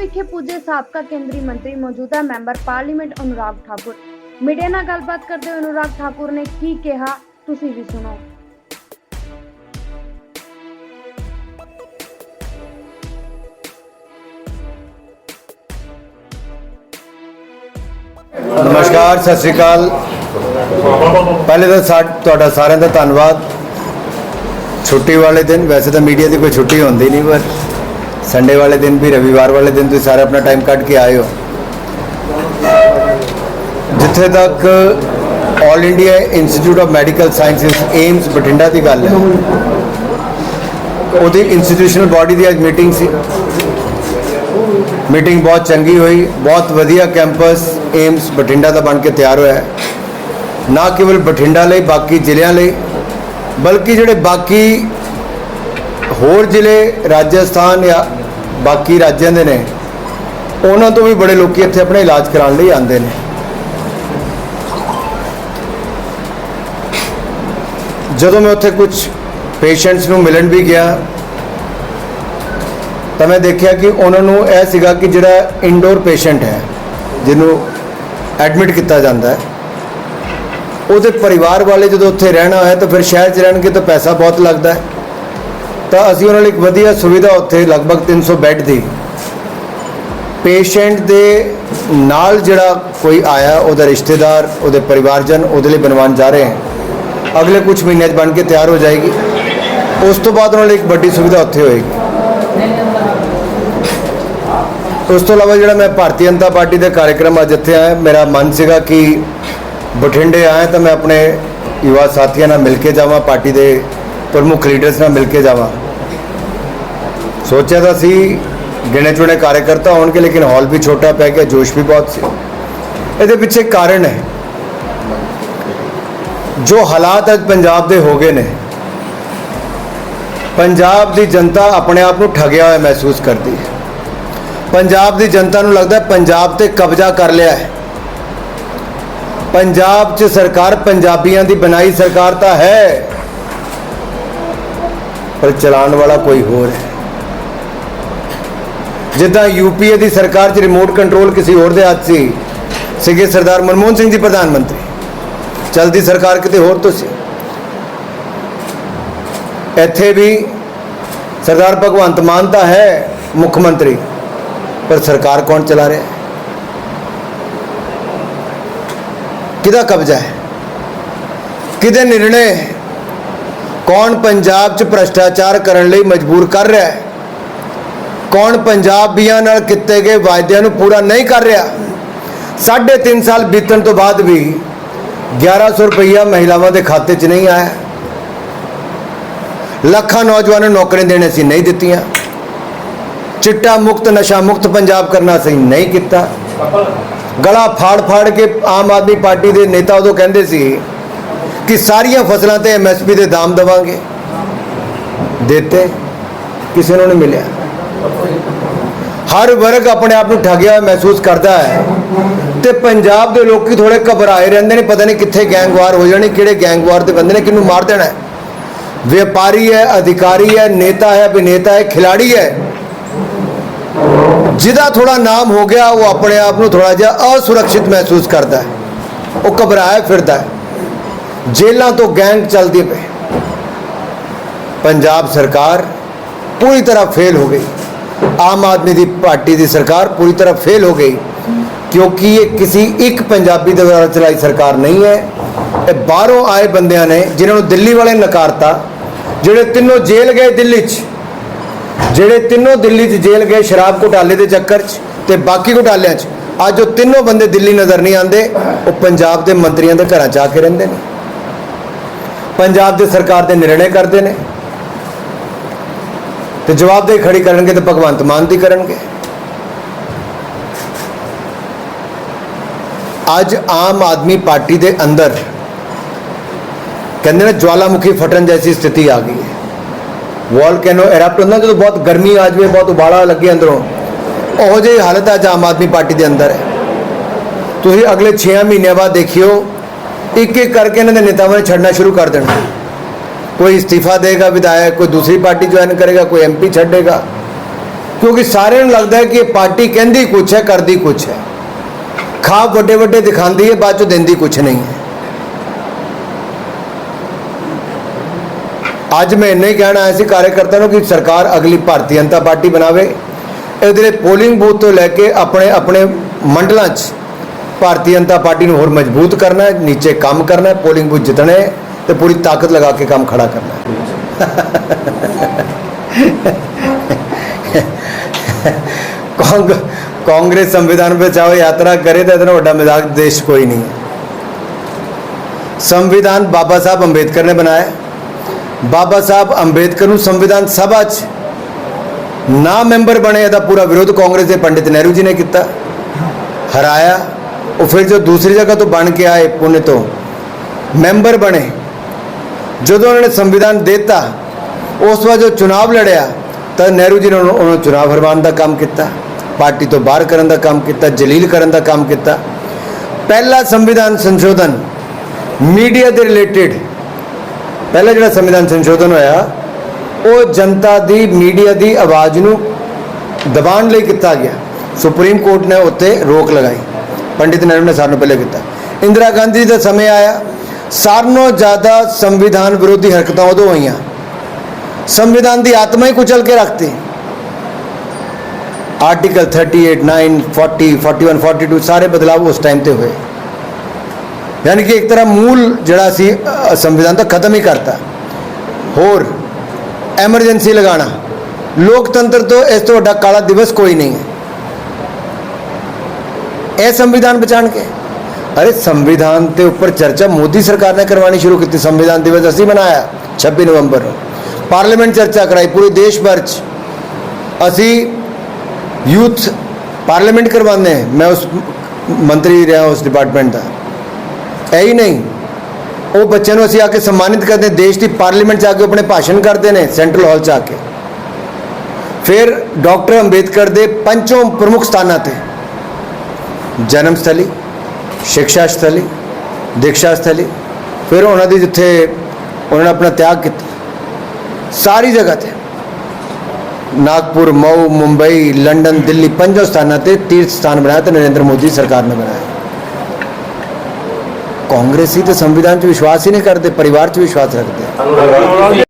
ਵਿਖੇ ਪੁੱਜੇ ਸਾਬਕਾ ਕੇਂਦਰੀ ਮੰਤਰੀ ਮੌਜੂਦਾ member parliament Anurag Thakur. Media ਨਾਲ ਗੱਲਬਾਤ ਕਰਦੇ ਹੋਏ ਅਨੁਰਾਗ ਠਾਕੁਰ ਨੇ ਕੀ ਕਿਹਾ, ਤੁਸੀਂ ਵੀ ਸੁਣੋ। ਨਮਸਕਾਰ, ਸਤਿ ਸ਼੍ਰੀ ਅਕਾਲ। ਪਹਿਲੇ ਤਾਂ ਤੁਹਾਡਾ ਸਾਰਿਆਂ ਦਾ ਧੰਨਵਾਦ। ਛੁੱਟੀ ਵਾਲੇ ਦਿਨ, ਵੈਸੇ ਤਾਂ ਮੀਡੀਆ ਦੀ ਕੋਈ ਛੁੱਟੀ ਹੁੰਦੀ ਨਹੀਂ, ਪਰ ਸੰਡੇ ਵਾਲੇ ਦਿਨ ਵੀ ਰਵੀਵਾਰ ਵਾਲੇ ਦਿਨ ਤੁਸੀਂ ਸਾਰੇ ਆਪਣਾ ਟਾਈਮ ਕੱਢ ਕੇ ਆਏ ਹੋ ਜਿੱਥੇ ਤੱਕ All India Institute of Medical Sciences AIIMS Bathinda ਦੀ ਗੱਲ ਹੈ ਉਹਦੀ ਇੰਸਟੀਟਿਊਸ਼ਨਲ ਬਾਡੀ ਦੀ ਅੱਜ ਮੀਟਿੰਗ ਸੀ ਮੀਟਿੰਗ ਬਹੁਤ ਚੰਗੀ ਹੋਈ ਬਹੁਤ ਵਧੀਆ ਕੈਂਪਸ ਏਮਸ ਬਠਿੰਡਾ ਦਾ ਬਣ ਕੇ ਤਿਆਰ ਹੋਇਆ ਹੈ ਨਾ ਕੇਵਲ ਬਠਿੰਡਾ ਲਈ ਬਾਕੀ ਜ਼ਿਲ੍ਹਿਆਂ ਲਈ ਬਲਕਿ ਜਿਹੜੇ ਬਾਕੀ ਹੋਰ ਜ਼ਿਲ੍ਹੇ ਰਾਜਸਥਾਨ ਜਾਂ ਬਾਕੀ ਰਾਜਾਂ ਦੇ ਨੇ, ਉਹਨਾਂ ਤੋਂ ਵੀ ਬੜੇ ਲੋਕੀ ਇੱਥੇ ਆਪਣਾ ਇਲਾਜ ਕਰਾਉਣ ਲਈ ਆਉਂਦੇ ਨੇ। ਜਦੋਂ ਮੈਂ ਉੱਥੇ ਕੁਝ ਪੇਸ਼ੈਂਟਸ ਨੂੰ ਮਿਲਣ ਵੀ ਗਿਆ, ਤਾਂ ਮੈਂ ਦੇਖਿਆ ਕਿ ਉਹਨਾਂ ਨੂੰ ਇਹ ਸੀਗਾ ਕਿ ਜਿਹੜਾ ਇਨਡੋਰ ਪੇਸ਼ੈਂਟ ਹੈ, ਜਿਹਨੂੰ ਐਡਮਿਟ ਕੀਤਾ ਜਾਂਦਾ ਹੈ, ਉਹਦੇ ਪਰਿਵਾਰ ਵਾਲੇ ਜਦੋਂ ਉੱਥੇ ਰਹਿਣਾ ਹੈ ਤਾਂ ਫਿਰ ਸ਼ਹਿਰ 'ਚ ਰਹਿਣਗੇ ਤਾਂ ਪੈਸਾ ਬਹੁਤ ਲੱਗਦਾ ਹੈ। ਤਾਂ ਅਸੀਂ ਉਹਨਾਂ ਲਈ ਇੱਕ ਵਧੀਆ ਸੁਵਿਧਾ ਉੱਥੇ ਲਗਭਗ 300 ਬੈੱਡ ਦੀ। ਪੇਸ਼ੈਂਟ ਦੇ ਨਾਲ ਜਿਹੜਾ ਕੋਈ ਆਇਆ, ਉਹਦਾ ਰਿਸ਼ਤੇਦਾਰ, ਉਹਦੇ ਪਰਿਵਾਰਜਨ, ਉਹਦੇ ਲਈ ਬਣਵਾਉਣ ਜਾ ਰਹੇ ਹਨ ਅਗਲੇ ਕੁਝ ਮਹੀਨਿਆਂ 'ਚ ਬਣ ਕੇ ਤਿਆਰ ਹੋ ਜਾਏਗੀ। ਉਸ ਤੋਂ ਬਾਅਦ ਉਹਨਾਂ ਲਈ ਇੱਕ ਵੱਡੀ ਸੁਵਿਧਾ ਉੱਥੇ ਹੋਏਗੀ। ਉਸ ਤੋਂ ਇਲਾਵਾ ਜਿਹੜਾ ਮੈਂ ਭਾਰਤੀ ਜਨਤਾ ਪਾਰਟੀ ਦੇ ਕਾਰਜਕ੍ਰਮ ਅੱਜ ਇੱਥੇ ਆਇਆ, ਮੇਰਾ ਮਨ ਸੀਗਾ ਕਿ ਬਠਿੰਡੇ ਆਇਆ ਤਾਂ ਮੈਂ ਆਪਣੇ ਯੁਵਾ ਸਾਥੀਆਂ ਨਾਲ ਮਿਲ ਕੇ ਜਾਵਾਂ, ਪਾਰਟੀ ਦੇ ਪ੍ਰਮੁੱਖ ਲੀਡਰਸ ਨਾਲ ਮਿਲ ਕੇ ਜਾਵਾਂ। ਸੋਚਿਆ ਤਾਂ ਸੀ, ਗਿਣੇ ਚੁਣੇ ਕਾਰਜਕਰਤਾ ਹੋਣਗੇ, ਲੇਕਿਨ ਹਾਲ ਵੀ ਛੋਟਾ ਪੈ ਗਿਆ ਜੋਸ਼ ਵੀ ਬਹੁਤ ਸੀ। ਇਹਦੇ ਪਿੱਛੇ ਕਾਰਨ ਹੈ। ਜੋ ਹਾਲਾਤ ਅੱਜ ਪੰਜਾਬ ਦੇ ਹੋ ਗਏ ਨੇ, ਪੰਜਾਬ ਦੀ ਜਨਤਾ ਆਪਣੇ ਆਪ ਨੂੰ ਠੱਗਿਆ ਹੋਇਆ ਮਹਿਸੂਸ ਕਰਦੀ ਹੈ। ਪੰਜਾਬ ਦੀ ਜਨਤਾ ਨੂੰ ਲੱਗਦਾ ਪੰਜਾਬ ਤੇ ਕਬਜ਼ਾ ਕਰ ਲਿਆ ਹੈ। ਪੰਜਾਬ 'ਚ ਸਰਕਾਰ ਪੰਜਾਬੀਆਂ ਦੀ ਬਣਾਈ ਸਰਕਾਰ ਤਾਂ ਹੈ। ਪਰ ਚਲਾਉਣ ਵਾਲਾ ਕੋਈ ਹੋਰ ਹੈ। ਜਿੱਦਾਂ ਯੂਪੀਏ ਦੀ ਸਰਕਾਰ 'ਚ ਰਿਮੋਟ ਕੰਟਰੋਲ ਕਿਸੇ ਹੋਰ ਦੇ ਹੱਥ ਸੀ, ਸੀਗੇ ਸਰਦਾਰ ਮਨਮੋਹਨ ਸਿੰਘ ਜੀ ਪ੍ਰਧਾਨ ਮੰਤਰੀ। ਚਲਦੀ ਸਰਕਾਰ ਕਿਤੇ ਹੋਰ ਤੋਂ ਸੀ? ਇੱਥੇ ਵੀ ਸਰਦਾਰ ਭਗਵੰਤ ਮਾਨ ਤਾਂ ਹੈ ਮੁੱਖ ਮੰਤਰੀ, ਪਰ ਸਰਕਾਰ ਕੌਣ ਚਲਾ ਰਿਹਾ ਕਿਹਦਾ ਕਬਜ਼ਾ ਹੈ? ਕਿਹਦੇ ਨਿਰਣੇ ਕੌਣ ਪੰਜਾਬ 'ਚ ਭ੍ਰਸ਼ਟਾਚਾਰ ਕਰਨ ਲਈ ਮਜਬੂਰ ਕਰ ਰਿਹਾ ਹੈ? ਕੌਣ ਪੰਜਾਬੀਆਂ ਨਾਲ ਕੀਤੇ ਗਏ ਵਾਅਦਿਆਂ ਨੂੰ ਪੂਰਾ ਨਹੀਂ ਕਰ ਰਿਹਾ? ਸਾਢੇ ਤਿੰਨ ਸਾਲ ਬੀਤਣ ਤੋਂ ਬਾਅਦ ਵੀ 1100 ਰੁਪਈਆ ਮਹਿਲਾਵਾਂ ਦੇ ਖਾਤੇ 'ਚ ਨਹੀਂ ਆਇਆ। ਲੱਖਾਂ ਨੌਜਵਾਨਾਂ ਨੂੰ ਨੌਕਰੀਆਂ ਦੇਣੇ ਸੀ ਨਹੀਂ ਦਿੱਤੀਆਂ। ਚਿੱਟਾ ਮੁਕਤ ਨਸ਼ਾ ਮੁਕਤ ਪੰਜਾਬ ਕਰਨਾ ਸੀ ਨਹੀਂ ਕੀਤਾ। ਗਲਾ ਫਾੜ ਫਾੜ ਕੇ ਆਮ ਆਦਮੀ ਪਾਰਟੀ ਦੇ ਨੇਤਾ ਉਦੋਂ ਕਹਿੰਦੇ ਸੀ ਕਿ ਸਾਰੀਆਂ ਫਸਲਾਂ ਤੇ ਐਮਐਸਪੀ ਦੇ ਦਾਮ ਦੇਵਾਂਗੇ। ਦਿੱਤੇ। ਕਿਸੇ ਨੂੰ ਨਹੀਂ ਮਿਲਿਆ। ਹਰ ਵਰਗ ਆਪਣੇ ਆਪ ਨੂੰ ਠੱਗਿਆ ਹੋਇਆ ਮਹਿਸੂਸ ਕਰਦਾ ਹੈ। ਤੇ ਪੰਜਾਬ ਦੇ ਲੋਕੀ ਥੋੜੇ ਘਬਰਾਏ ਰਹਿੰਦੇ ਨੇ, ਪਤਾ ਨਹੀਂ ਕਿੱਥੇ ਗੈਂਗਵਾਰ ਹੋ ਜਾਣੀ, ਕਿਹੜੇ ਗੈਂਗਵਾਰ ਦੇ ਬੰਦੇ ਨੇ ਕਿਹਨੂੰ ਮਾਰ ਦੇਣਾ ਵਪਾਰੀ ਹੈ, ਅਧਿਕਾਰੀ ਹੈ, ਨੇਤਾ ਹੈ, ਅਭਿਨੇਤਾ ਹੈ, ਖਿਲਾੜੀ ਹੈ। ਜਿਹਦਾ ਥੋੜਾ ਨਾਮ ਹੋ ਗਿਆ, ਉਹ ਆਪਣੇ ਆਪ ਨੂੰ ਥੋੜਾ ਜਿਹਾ ਅਸੁਰੱਖਿਤ ਮਹਿਸੂਸ ਕਰਦਾ ਹੈ। ਉਹ ਘਬਰਾਇਆ ਫਿਰਦਾ ਹੈ। ਜੇਲ੍ਹਾਂ ਤੋਂ ਗੈਂਗ ਚੱਲਦੀ ਪਏ ਪੰਜਾਬ ਸਰਕਾਰ ਪੂਰੀ ਤਰ੍ਹਾਂ ਫੇਲ ਹੋ ਗਈ। ਆਮ ਆਦਮੀ ਦੀ ਪਾਰਟੀ ਦੀ ਸਰਕਾਰ ਪੂਰੀ ਤਰ੍ਹਾਂ ਫੇਲ ਹੋ ਗਈ, ਕਿਉਂਕਿ ਇਹ ਕਿਸੇ ਇੱਕ ਪੰਜਾਬੀ ਦੇ ਦੁਆਰਾ ਚਲਾਈ ਸਰਕਾਰ ਨਹੀਂ ਹੈ। ਇਹ ਬਾਹਰੋਂ ਆਏ ਬੰਦਿਆਂ ਨੇ, ਜਿਨ੍ਹਾਂ ਨੂੰ ਦਿੱਲੀ ਵਾਲੇ ਨਕਾਰਤਾ, ਜਿਹੜੇ ਤਿੰਨੋਂ ਜੇਲ੍ਹ ਗਏ ਦਿੱਲੀ 'ਚ, ਜਿਹੜੇ ਤਿੰਨੋਂ ਦਿੱਲੀ 'ਚ ਜੇਲ੍ਹ ਗਏ ਸ਼ਰਾਬ ਘੁਟਾਲੇ ਦੇ ਚੱਕਰ 'ਚ ਤੇ ਬਾਕੀ ਘੁਟਾਲਿਆਂ 'ਚ, ਅੱਜ ਉਹ ਤਿੰਨੋਂ ਬੰਦੇ ਦਿੱਲੀ ਨਜ਼ਰ ਨਹੀਂ ਆਉਂਦੇ, ਉਹ ਪੰਜਾਬ ਦੇ ਮੰਤਰੀਆਂ ਦੇ ਘਰਾਂ 'ਚ ਆ ਕੇ ਰਹਿੰਦੇ ਨੇ। ਪੰਜਾਬ ਦੇ ਸਰਕਾਰ ਦੇ ਨਿਰਣੇ ਕਰਦੇ ਨੇ। ਤੇ ਜਵਾਬਦੇਹੀ ਖੜੀ ਕਰਨਗੇ ਤੇ ਭਗਵੰਤ ਮਾਨ ਦੀ ਕਰਨਗੇ। ਅੱਜ ਆਮ ਆਦਮੀ ਪਾਰਟੀ ਦੇ ਅੰਦਰ ਕਹਿੰਦੇ ਨੇ ਜਵਾਲਾਮੁਖੀ ਫਟਣ ਜੈਸੀ ਸਥਿਤੀ ਆ ਗਈ ਹੈ। ਵੋਲਕੈਨੋ ਐਰਪਟ ਹੁੰਦਾ ਜਦੋਂ ਬਹੁਤ ਗਰਮੀ ਆ ਜਾਵੇ, ਬਹੁਤ ਉਬਾਲਾ ਲੱਗੇ ਅੰਦਰੋਂ, ਉਹੋ ਜਿਹੀ ਹਾਲਤ ਅੱਜ ਆਮ ਆਦਮੀ ਪਾਰਟੀ ਦੇ ਅੰਦਰ ਹੈ। ਤੁਸੀਂ ਅਗਲੇ 6 ਮਹੀਨਿਆਂ ਬਾਅਦ ਦੇਖਿਓ ਇੱਕ ਇੱਕ ਕਰਕੇ ਇਹਨਾਂ ਦੇ ਨੇਤਾਵਾਂ ਨੇ ਛੱਡਣਾ ਸ਼ੁਰੂ ਕਰ ਦੇਣਾ। ਕੋਈ ਇਸਤੀਫਾ ਦੇਗਾ ਵਿਧਾਇਕ, ਕੋਈ ਦੂਸਰੀ ਪਾਰਟੀ ਜੁਆਇਨ ਕਰੇਗਾ, ਕੋਈ ਐਮਪੀ ਛੱਡੇਗਾ। ਕਿਉਂਕਿ ਸਾਰਿਆਂ ਨੂੰ ਲੱਗਦਾ ਹੈ ਕਿ ਇਹ ਪਾਰਟੀ ਕਹਿੰਦੀ ਕੁਛ ਹੈ, ਕਰਦੀ ਕੁਛ ਹੈ। ਖਾ ਵੱਡੇ ਵੱਡੇ ਦਿਖਾਉਂਦੀ ਹੈ, ਬਾਅਦ ਚੋਂ ਦਿੰਦੀ ਕੁਛ ਨਹੀਂ ਹੈ। ਅੱਜ ਮੈਂ ਇੰਨਾ ਹੀ ਕਹਿਣਾ ਆਇਆ ਸੀ ਕਾਰਜਕਰਤਾ ਨੂੰ ਕਿ ਸਰਕਾਰ ਅਗਲੀ ਭਾਰਤੀ ਜਨਤਾ ਪਾਰਟੀ ਬਣਾਵੇ। ਇਹਦੇ ਲਈ ਪੋਲਿੰਗ ਬੂਥ ਤੋਂ ਲੈ ਕੇ ਆਪਣੇ ਆਪਣੇ ਮੰਡਲਾਂ 'ਚ ਭਾਰਤੀ ਜਨਤਾ ਪਾਰਟੀ ਨੂੰ ਹੋਰ ਮਜ਼ਬੂਤ ਕਰਨਾ ਹੈ, ਨੀਚੇ ਕੰਮ ਕਰਨਾ ਹੈ ਪੋਲਿੰਗ ਬੂਥ ਜਿੱਤਣੇ ਤੇ ਪੂਰੀ ਤਾਕਤ ਲਗਾ ਕੇ ਕੰਮ ਖੜਾ ਕਰਨਾ ਹੈ। कांग्रेस संविधान बचाओ यात्रा करे तो इतना बड़ा मजाक देश कोई नहीं है ਸੰਵਿਧਾਨ ਬਾਬਾ ਸਾਹਿਬ ਅੰਬੇਦਕਰ ਨੇ ਬਣਾਇਆ ਬਾਬਾ ਸਾਹਿਬ ਅੰਬੇਦਕਰ ਨੂੰ ਸੰਵਿਧਾਨ ਸਭਾ 'ਚ ਨਾ ਮੈਂਬਰ ਬਣੇ, ਇਹਦਾ ਪੂਰਾ ਵਿਰੋਧ ਕਾਂਗਰਸ ਦੇ ਪੰਡਿਤ ਨਹਿਰੂ ਜੀ ਨੇ ਕੀਤਾ। ਹਰਾਇਆ। ਉਹ ਫਿਰ ਜੋ ਦੂਸਰੀ ਜਗ੍ਹਾ ਤੋਂ ਬਣ ਕੇ ਆਏ ਪੁਣੇ ਤੋਂ, ਮੈਂਬਰ ਬਣੇ। ਜਦੋਂ ਉਹਨਾਂ ਨੇ ਸੰਵਿਧਾਨ ਦਿੱਤਾ, ਉਸ ਤੋਂ ਬਾਅਦ ਜੋ ਚੁਣਾਵ ਲੜਿਆ, ਤਾਂ ਨਹਿਰੂ ਜੀ ਨੇ ਉਹਨੂੰ ਉਹਨੂੰ ਚੁਣਾਵ ਹਰਵਾਉਣ ਦਾ ਕੰਮ ਕੀਤਾ, ਪਾਰਟੀ ਤੋਂ ਬਾਹਰ ਕਰਨ ਦਾ ਕੰਮ ਕੀਤਾ, ਜਲੀਲ ਕਰਨ ਦਾ ਕੰਮ ਕੀਤਾ। ਪਹਿਲਾ ਸੰਵਿਧਾਨ ਸੰਸ਼ੋਧਨ ਮੀਡੀਆ ਦੇ ਰਿਲੇਟਡ, ਪਹਿਲਾ ਜਿਹੜਾ ਸੰਵਿਧਾਨ ਸੰਸ਼ੋਧਨ ਹੋਇਆ, ਉਹ ਜਨਤਾ ਦੀ, ਮੀਡੀਆ ਦੀ ਆਵਾਜ਼ ਨੂੰ ਦਬਾਉਣ ਲਈ ਕੀਤਾ ਗਿਆ। ਸੁਪਰੀਮ ਕੋਰਟ ਨੇ ਉੱਤੇ ਰੋਕ ਲਗਾਈ। ਪੰਡਿਤ ਨਹਿਰੂ ਨੇ ਸਾਰਿਆਂ ਨੂੰ ਪਹਿਲੇ ਕੀਤਾ ਇੰਦਰਾ ਗਾਂਧੀ ਦਾ ਸਮੇਂ ਆਇਆ ਸਾਰਿਆਂ ਨਾਲੋਂ ਜ਼ਿਆਦਾ ਸੰਵਿਧਾਨ ਵਿਰੋਧੀ ਹਰਕਤਾਂ ਉਦੋਂ ਹੋਈਆਂ ਸੰਵਿਧਾਨ ਦੀ ਆਤਮਾ ਹੀ ਕੁਚਲ ਕੇ ਰੱਖਤੀ ਆਰਟੀਕਲ 38 9 40 41 42 ਸਾਰੇ ਬਦਲਾਅ ਉਸ ਟਾਈਮ ਤੇ ਹੋਏ ਯਾਨੀ ਕਿ ਇੱਕ ਤਰ੍ਹਾਂ ਮੂਲ ਜਿਹੜਾ ਸੀ ਅ, ਸੰਵਿਧਾਨ ਦਾ ਖਤਮ ਹੀ ਕਰਤਾ ਹੋਰ ਐਮਰਜੈਂਸੀ ਲਗਾਉਣਾ ਲੋਕਤੰਤਰ ਤੋਂ ਇਸ ਤੋਂ ਵੱਡਾ ਕਾਲਾ ਦਿਵਸ ਕੋਈ ਨਹੀਂ ਹੈ ਇਹ ਸੰਵਿਧਾਨ ਬਚਾਣ ਅਰੇ ਸੰਵਿਧਾਨ ਤੇ ਉੱਪਰ ਚਰਚਾ ਮੋਦੀ ਸਰਕਾਰ ਨੇ ਕਰਵਾਉਣੀ ਸ਼ੁਰੂ ਕੀਤੀ। ਸੰਵਿਧਾਨ ਦਿਵਸ ਅਸੀਂ ਮਨਾਇਆ 26 ਨਵੰਬਰ ਨੂੰ। ਪਾਰਲੀਮੈਂਟ ਚਰਚਾ ਕਰਾਈ ਪੂਰੇ ਦੇਸ਼ ਭਰ ਚ। ਅਸੀਂ ਯੂਥ ਪਾਰਲੀਮੈਂਟ ਕਰਵਾਉਂਦੇ ਹਾਂ। ਮੈਂ ਉਸ ਮੰਤਰੀ ਰਿਹਾ ਉਸ ਡਿਪਾਰਟਮੈਂਟ ਦਾ। ਹੈ ਹੀ ਨਹੀਂ, ਉਹ ਬੱਚਿਆਂ ਨੂੰ ਅਸੀਂ ਆ ਕੇ ਸਨਮਾਨਿਤ ਕਰਦੇ ਦੇਸ਼ ਦੀ ਪਾਰਲੀਮੈਂਟ 'ਚ ਆ ਕੇ ਆਪਣੇ ਭਾਸ਼ਣ ਕਰਦੇ ਨੇ ਸੈਂਟਰਲ ਹਾਲ 'ਚ ਆ ਕੇ। ਫਿਰ ਡਾਕਟਰ ਅੰਬੇਦਕਰ ਦੇ ਪੰਜੋਂ ਪ੍ਰਮੁੱਖ ਸਥਾਨਾਂ ਤੇ ਜਨਮਸਥਲੀ ਸਿੱਖਿਆ ਸਥਲੀ ਦੀਕਸ਼ਾ ਸਥਲੀ ਫਿਰ ਉਹਨਾਂ ਦੀ ਜਿੱਥੇ ਉਹਨਾਂ ਨੇ ਆਪਣਾ ਤਿਆਗ ਕੀਤਾ। ਸਾਰੀ ਜਗ੍ਹਾ ਤੇ। ਨਾਗਪੁਰ, ਮਊ, ਮੁੰਬਈ, ਲੰਡਨ, ਦਿੱਲੀ, ਪੰਜੋਂ ਸਥਾਨਾਂ ਤੇ ਤੀਰਥ ਸਥਾਨ ਬਣਾਇਆ ਤੇ ਨਰਿੰਦਰ ਮੋਦੀ ਸਰਕਾਰ ਨੇ ਬਣਾਇਆ। ਕਾਂਗਰਸੀ ਤੇ ਸੰਵਿਧਾਨ 'ਚ ਵਿਸ਼ਵਾਸ ਹੀ ਨਹੀਂ ਕਰਦੇ, ਪਰਿਵਾਰ 'ਚ ਵਿਸ਼ਵਾਸ ਰੱਖਦੇ।